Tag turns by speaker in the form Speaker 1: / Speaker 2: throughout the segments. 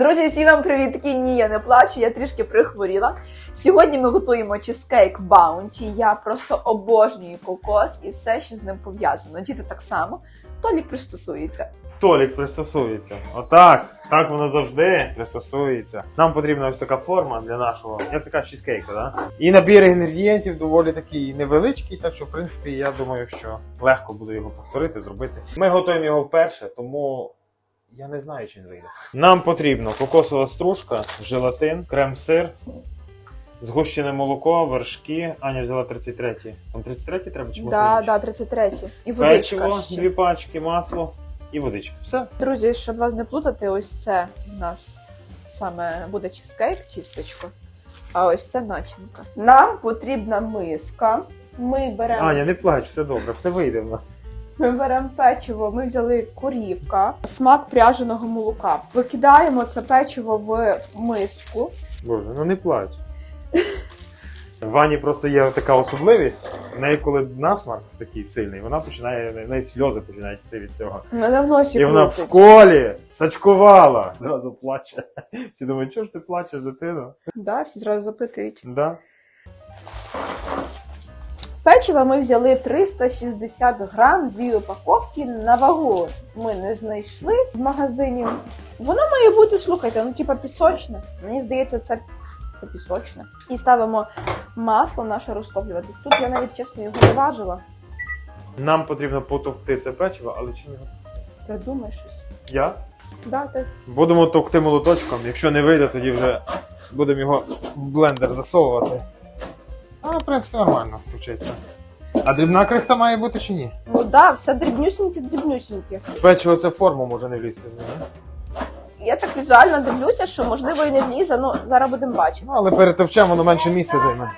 Speaker 1: Друзі, всі вам привітки! Ні, я не плачу, я трішки прихворіла. Сьогодні ми готуємо чизкейк Баунті. Я просто обожнюю кокос і все, що з ним пов'язано. Діти так само. Толік пристосується.
Speaker 2: Толік пристосується. Отак. Так воно завжди пристосується. Нам потрібна ось така форма для нашого, як така чизкейка, да? І набір інгредієнтів доволі такий невеличкий, так що, в принципі, я думаю, що легко буде його повторити, зробити. Ми готуємо його вперше, тому я не знаю, чи він вийде. Нам потрібно кокосова стружка, желатин, крем-сир, згущене молоко, вершки. Аня взяла 33. Там 33 треба чи можна
Speaker 1: Да,
Speaker 2: інше?
Speaker 1: да, 33. І водичка
Speaker 2: Печиво,
Speaker 1: ще.
Speaker 2: дві пачки, масло і водичка. Все.
Speaker 1: Друзі, щоб вас не плутати, ось це у нас саме буде чизкейк, тістечко. А ось це начинка. Нам потрібна миска. Ми беремо
Speaker 2: Аня, не плач, все добре, все вийде в нас.
Speaker 1: Ми беремо печиво, ми взяли корівка, смак пряженого молока. Викидаємо це печиво в миску.
Speaker 2: Боже, ну не плач. В Вані просто є така особливість. В неї, коли насмарк такий сильний, вона починає, в неї сльози починають йти від цього.
Speaker 1: Мене в носі
Speaker 2: І вона в
Speaker 1: крутить.
Speaker 2: школі сачкувала. Зразу плаче. Всі думають, чого ж ти плачеш, дитино?
Speaker 1: Да, всі зразу запитують.
Speaker 2: Да?
Speaker 1: Печиво ми взяли 360 грам, дві упаковки на вагу. Ми не знайшли в магазині. Воно має бути, слухайте, ну типа пісочне. Мені здається, це, це пісочне. І ставимо масло наше розтоплюватись. Тут я навіть чесно його не важила.
Speaker 2: Нам потрібно потовкти це печиво, але чим його?
Speaker 1: Придумай щось.
Speaker 2: Я?
Speaker 1: Да, ти
Speaker 2: Будемо товкти молоточком. Якщо не вийде, тоді вже будемо його в блендер засовувати. А, в принципі, нормально втучиться. А дрібна крихта має бути чи ні?
Speaker 1: Ну да, все дрібнюсіньке, дрібнюсіньке.
Speaker 2: Печиво це форму може не влізти. в неї.
Speaker 1: Я так візуально дивлюся, що можливо і не влізе, ну зараз будемо бачити.
Speaker 2: Ну, але перетовчемо, воно менше місця займе.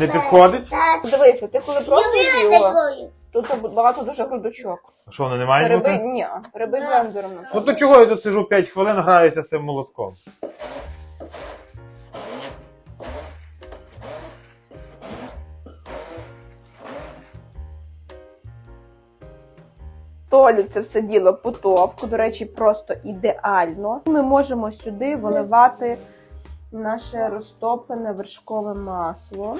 Speaker 2: Не підходить?
Speaker 1: Дивися, ти коли пробуєш його, тут багато дуже грудочок.
Speaker 2: Що, воно не має
Speaker 1: Перебий,
Speaker 2: бути?
Speaker 1: ні, перебий блендером.
Speaker 2: Ну то чого я тут сижу 5 хвилин, граюся з тим молотком?
Speaker 1: Толік це все діло путовку, до речі, просто ідеально. Ми можемо сюди виливати наше розтоплене вершкове масло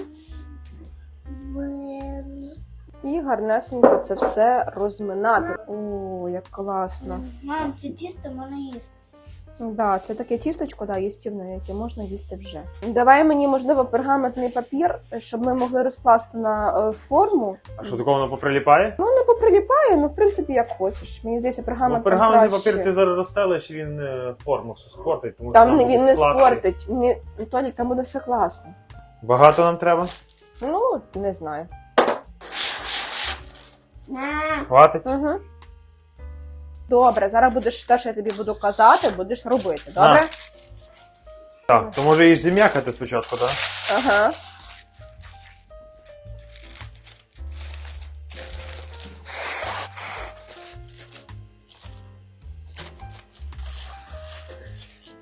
Speaker 1: і гарнесенько це все розминати. О, як класно.
Speaker 3: Мам, це тісто можна їсти.
Speaker 1: Да, це таке тістечко, да, їстівне, яке можна їсти вже. Давай мені, можливо, пергаментний папір, щоб ми могли розкласти на е, форму.
Speaker 2: А що такого воно поприліпає?
Speaker 1: Ну, не поприліпає, ну в принципі, як хочеш. Мені здається,
Speaker 2: Ну,
Speaker 1: пергамент там
Speaker 2: пергаментний
Speaker 1: краще.
Speaker 2: папір ти зараз розстелиш, він е, форму спортить, тому що
Speaker 1: Там він не
Speaker 2: складки.
Speaker 1: спортить. Не, Толік, там буде все класно.
Speaker 2: Багато нам треба?
Speaker 1: Ну, не знаю.
Speaker 2: Хватить?
Speaker 1: Угу. Добре, зараз будеш те, що я тобі буду казати, будеш робити, добре?
Speaker 2: Так, то може її зім'якати спочатку, так?
Speaker 1: Ага.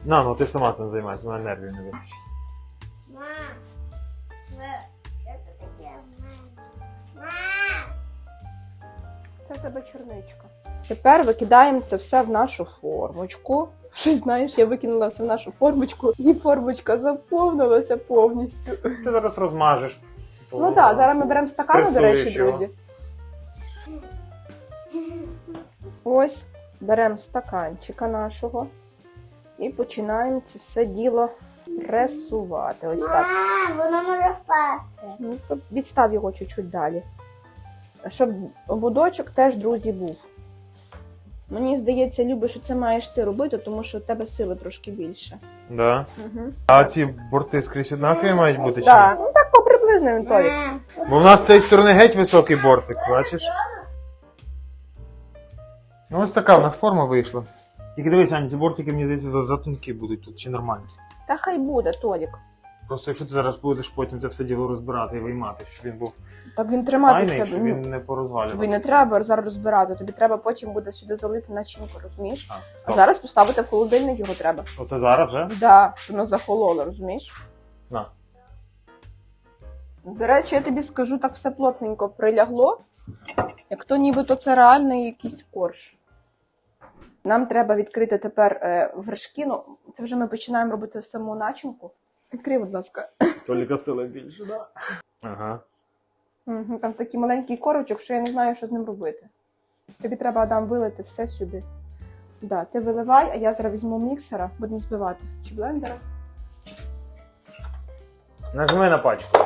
Speaker 2: На, ну ти сама цим займайся, мене нервів не вистачить.
Speaker 3: Мам. Що це таке? Мам. Мам.
Speaker 1: Це в тебе чорничка. Тепер викидаємо це все в нашу формочку. Щось знаєш, я викинула все в нашу формочку, і формочка заповнилася повністю.
Speaker 2: Ти зараз розмажеш.
Speaker 1: Ну так, зараз ми беремо стакани, до речі, друзі. Ось беремо стаканчика нашого і починаємо це все діло пресувати. Ось так.
Speaker 3: Мам, воно може впасти.
Speaker 1: Ну, відстав його чуть-чуть далі. Щоб ободочок теж, друзі, був. Мені здається, Люби, що це маєш ти робити, тому що у тебе сили трошки більше.
Speaker 2: Да.
Speaker 1: Угу.
Speaker 2: А ці борти скрізь однакові мають бути чи?
Speaker 1: Так, ну так поприблизно він Толік.
Speaker 3: Мам.
Speaker 2: ні? Бо в нас з цієї сторони геть високий бортик, бачиш? Ну ось така в нас форма вийшла. Тільки дивись, Аня, ці бортики, мені здається, за- затонкі будуть тут, чи нормально?
Speaker 1: Та хай буде, Толік.
Speaker 2: Просто якщо ти зараз будеш потім це все діло розбирати і виймати, щоб він був
Speaker 1: Так він триматися.
Speaker 2: файний, щоб
Speaker 1: ну,
Speaker 2: він не порозвалювався.
Speaker 1: Тобі не треба зараз розбирати, тобі треба потім буде сюди залити начинку, розумієш?
Speaker 2: А,
Speaker 1: А зараз поставити в холодильник його треба.
Speaker 2: Оце зараз вже?
Speaker 1: Да, щоб воно захололо, розумієш?
Speaker 2: На.
Speaker 1: До речі, я тобі скажу, так все плотненько прилягло, як то нібито це реальний якийсь корж. Нам треба відкрити тепер е, вершки. Ну, це вже ми починаємо робити саму начинку. Відкрий, будь ласка.
Speaker 2: Тільки сили більше, да? Ага.
Speaker 1: Мгм, Там такий маленький корочок, що я не знаю, що з ним робити. Тобі треба Адам вилити все сюди. Да, ти виливай, а я зараз візьму міксера, будемо збивати. Чи блендера?
Speaker 2: Нажми на пачку.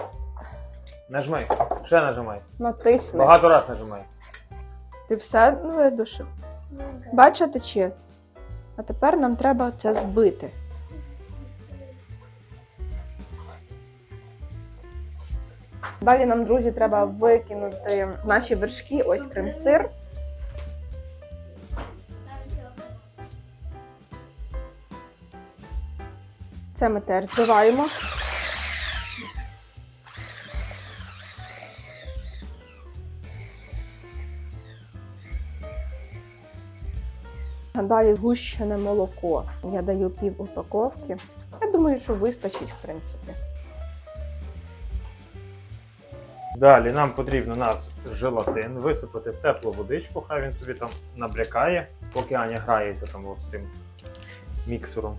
Speaker 2: Нажми. Ще нажимай.
Speaker 1: Натисни.
Speaker 2: Багато раз нажимай.
Speaker 1: Ти все видушив. Бачиш, тече. А тепер нам треба це збити. Далі нам, друзі, треба викинути наші вершки, ось крем-сир. Це ми теж збиваємо. Далі згущене молоко. Я даю пів упаковки. Я думаю, що вистачить, в принципі.
Speaker 2: Далі нам потрібно наш желатин висипати в теплу водичку, хай він собі там набрякає, поки Аня грається там от з тим міксером.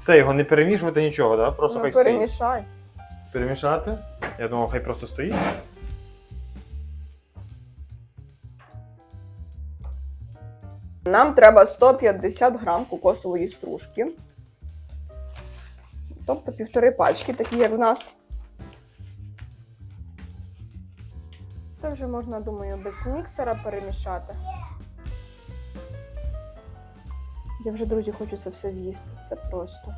Speaker 2: Все, його не перемішувати нічого, да? Просто
Speaker 1: Ну,
Speaker 2: хай стоїть.
Speaker 1: перемішай.
Speaker 2: Перемішати? Я думав, хай просто стоїть.
Speaker 1: Нам треба 150 грам кокосової стружки. Тобто півтори пачки, такі як в нас. Це вже можна, думаю, без міксера перемішати. Я вже, друзі, хочу це все з'їсти. Це просто.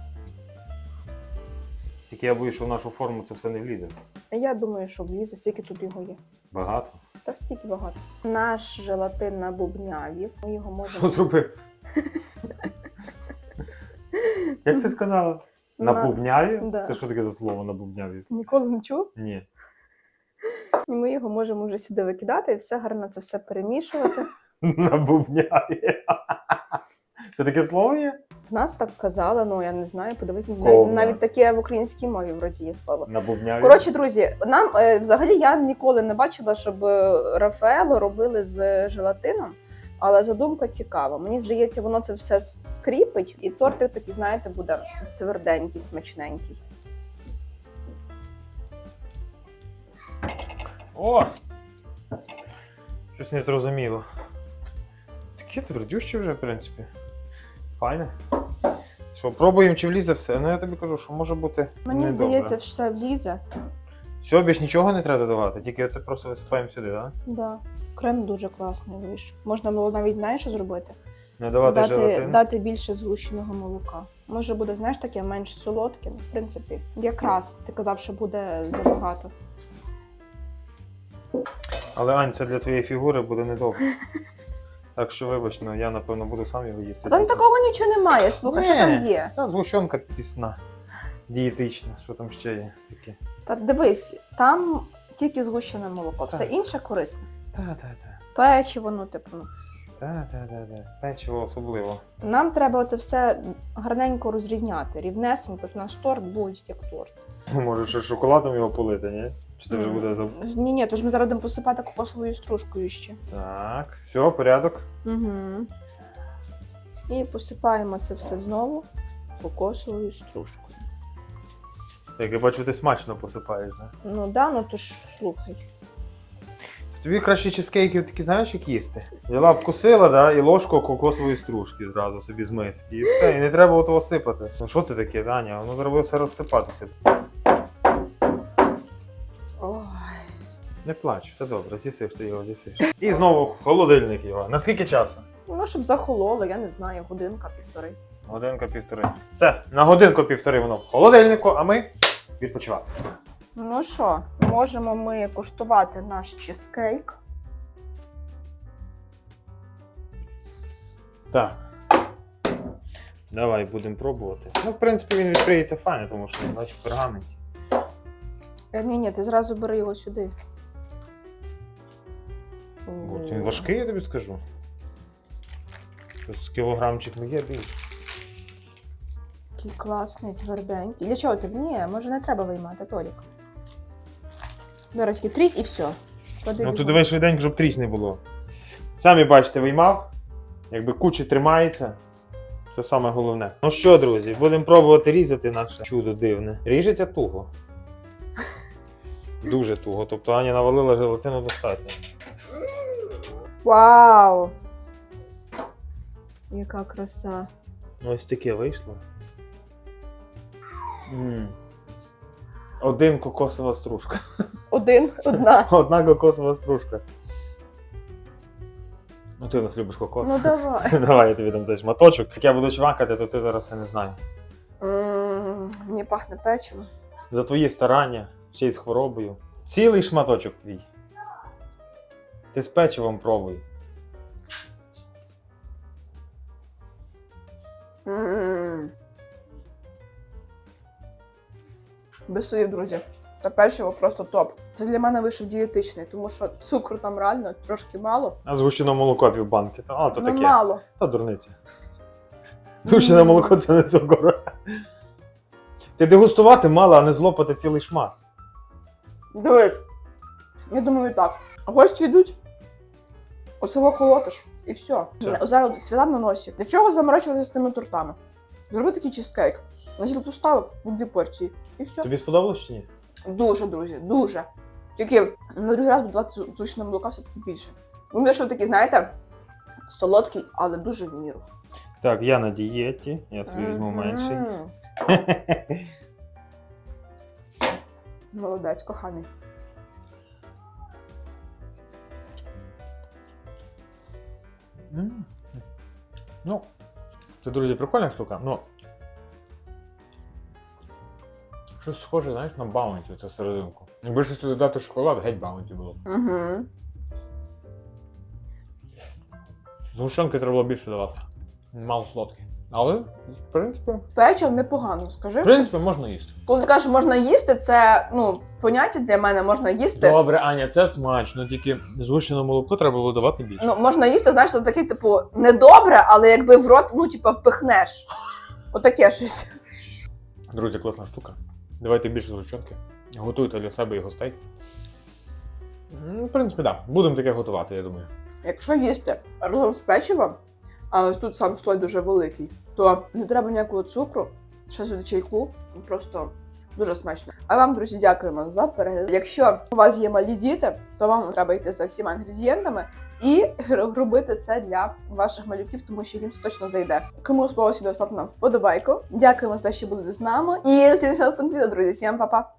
Speaker 2: Тільки я боюсь, що в нашу форму це все не влізе.
Speaker 1: Я думаю, що влізе, скільки тут його є.
Speaker 2: Багато.
Speaker 1: Та скільки багато. Наш желатин на бубняві. Ми його можемо.
Speaker 2: Що зробив? Як ти сказала? На
Speaker 1: На-
Speaker 2: бубняві?
Speaker 1: Да.
Speaker 2: Це що таке за слово на бубняві?
Speaker 1: Ніколи не чув.
Speaker 2: Ні.
Speaker 1: І ми його можемо вже сюди викидати і все гарно це все перемішувати.
Speaker 2: На бубняві. Це таке слово є?
Speaker 1: В нас так казали, ну я не знаю, подивись,
Speaker 2: Кого
Speaker 1: навіть таке в українській мові вроді є слово.
Speaker 2: На бубняві.
Speaker 1: Коротше, друзі, нам е, взагалі я ніколи не бачила, щоб е, Рафаело робили з желатином, але задумка цікава. Мені здається, воно це все скріпить, і тортик такий, знаєте, буде тверденький, смачненький.
Speaker 2: О! Щось не зрозуміло. Таке твердюще вже, в принципі. Файне. Що, пробуємо, чи влізе все? Ну я тобі кажу, що може бути.
Speaker 1: Мені
Speaker 2: недобре.
Speaker 1: здається, все влізе.
Speaker 2: Все, більш нічого не треба додавати, тільки це просто висипаємо сюди, так?
Speaker 1: Да. Крем дуже класний вийшов. Можна було навіть знаєш, що зробити?
Speaker 2: Не давати
Speaker 1: дати, дати більше згущеного молока. Може буде, знаєш, таке менш солодке. Ну, в принципі, якраз ти казав, що буде забагато.
Speaker 2: Але Ань, це для твоєї фігури буде недовго. Так що вибач, ну я напевно буду сам його їсти.
Speaker 1: Там такого нічого немає. Слухай, що
Speaker 2: Ні.
Speaker 1: там є?
Speaker 2: Та згущенка пісна. Дієтична, що там ще є таке.
Speaker 1: Та дивись, там тільки згущене молоко, все
Speaker 2: Так.
Speaker 1: інше корисне.
Speaker 2: Та-та-та.
Speaker 1: Печиво, ну типу. ну.
Speaker 2: Та-та-та-та. Печиво особливо.
Speaker 1: Нам треба це все гарненько розрівняти, рівнесенько, щоб наш торт був як торт.
Speaker 2: Може, ще шоколадом його полити, ні? Чи це вже буде за.
Speaker 1: Ні, ні, тож ми зараз будемо посипати кокосовою стружкою ще.
Speaker 2: Так, все, порядок.
Speaker 1: Угу. І посипаємо це все знову кокосовою стружкою.
Speaker 2: Як я бачу, ти смачно посипаєш, да?
Speaker 1: Ну да, ну то ж слухай.
Speaker 2: Тобі краще чизкейки такі, знаєш, як їсти. Взяла, вкусила, да, і ложку кокосової стружки зразу собі з миски. І все, і не треба того сипати. Ну що це таке, Даня? Воно треба все розсипатися.
Speaker 1: Ой.
Speaker 2: Не плач, все добре, з'їсиш ти його, з'їсиш. І знову в холодильник його. На скільки часу?
Speaker 1: Ну, щоб захололо, я не знаю, годинка півтори.
Speaker 2: Годинка півтори. Все, на годинку півтори воно в холодильнику, а ми відпочивати.
Speaker 1: Ну що, можемо ми куштувати наш чизкейк.
Speaker 2: Так. Давай будемо пробувати. Ну, в принципі, він відкриється файно, тому що він бачу в пергаменті.
Speaker 1: Е, Ні, ні, ти зразу бери його сюди.
Speaker 2: От він важкий, я тобі скажу. Ось кілограмчик не є більше.
Speaker 1: Такий класний, тверденький. Для чого тобі? Ні, може не треба виймати, Толік. Тільки трісь і все. Клади
Speaker 2: Ну тут давай швиденько, щоб трісь не було. Самі бачите, виймав. Якби кучі тримається. Це саме головне. Ну що, друзі, будемо пробувати різати наше чудо дивне. Ріжеться туго. Дуже туго. Тобто Аня навалила желатину достатньо.
Speaker 1: Вау! Яка краса.
Speaker 2: Ну, Ось таке вийшло. м Один кокосова стружка.
Speaker 1: Один, одна.
Speaker 2: Одна кокосова стружка. Ну ти у нас любиш кокос.
Speaker 1: Ну давай.
Speaker 2: Давай я тобі дам цей шматочок. Як я буду чвакати, то ти зараз я не знаю.
Speaker 1: М, Мені пахне печиво.
Speaker 2: За твої старання, ще й з хворобою. Цілий шматочок твій. Ти з печивом пробуй.
Speaker 1: М. Без слів, друзі. Це печиво просто топ. Це для мене вийшов дієтичний, тому що цукру там реально трошки мало.
Speaker 2: А згущене молоко півбанки. Та, а, то
Speaker 1: ну,
Speaker 2: таке.
Speaker 1: мало.
Speaker 2: Та дурниця. Згущене молоко це не цукор. Ти дегустувати мало, а не злопати цілий шмат.
Speaker 1: Дивись. Я думаю, так. Гості йдуть, оцього колотиш, і все.
Speaker 2: Все.
Speaker 1: Зараз свята на носі. Для чого заморочуватися з тими тортами? Зроби такий чизкейк. На стіл поставив дві порції. І все.
Speaker 2: Тобі сподобалось чи ні?
Speaker 1: Дуже, друзі, дуже. Тільки на другий раз давати зручне молока все-таки більше. Він що такий, знаєте, солодкий, але дуже в міру.
Speaker 2: Так, я на дієті, я собі візьму менший.
Speaker 1: Молодець, коханий.
Speaker 2: Ну, це, друзі, прикольна штука. Ну. Щось схоже, знаєш, на баунті, це серединку. Якби щось туди дати шоколад, геть баунті було.
Speaker 1: Угу.
Speaker 2: Згущенки треба було більше давати. Мало солодкий. Але, в принципі,
Speaker 1: Печив непогано, скажи.
Speaker 2: в принципі, можна їсти.
Speaker 1: Коли ти кажеш, можна їсти, це ну, поняття для мене можна їсти.
Speaker 2: Добре, Аня, це смачно, тільки згущене молоко треба було давати більше.
Speaker 1: Ну, можна їсти, знаєш, це такий, типу, недобре, але якби в рот, ну, типу, впихнеш. Отаке щось.
Speaker 2: Друзі, класна штука. Давайте більше згущенки. Готуйте для себе і гостей. Ну, в принципі, так. Да. Будемо таке готувати, я думаю.
Speaker 1: Якщо їсти разом з печивом, а ось тут сам слой дуже великий, то не треба ніякого цукру, ще сюди чайку, просто дуже смачно. А вам, друзі, дякуємо за перегляд. Якщо у вас є малі діти, то вам треба йти за всіма інгредієнтами і робити це для ваших малюків, тому що їм точно зайде. Кому сподобалося відео, нам вподобайку. Дякуємо за те, що були з нами. І зустрінемося наступного друзі. Всім па-па!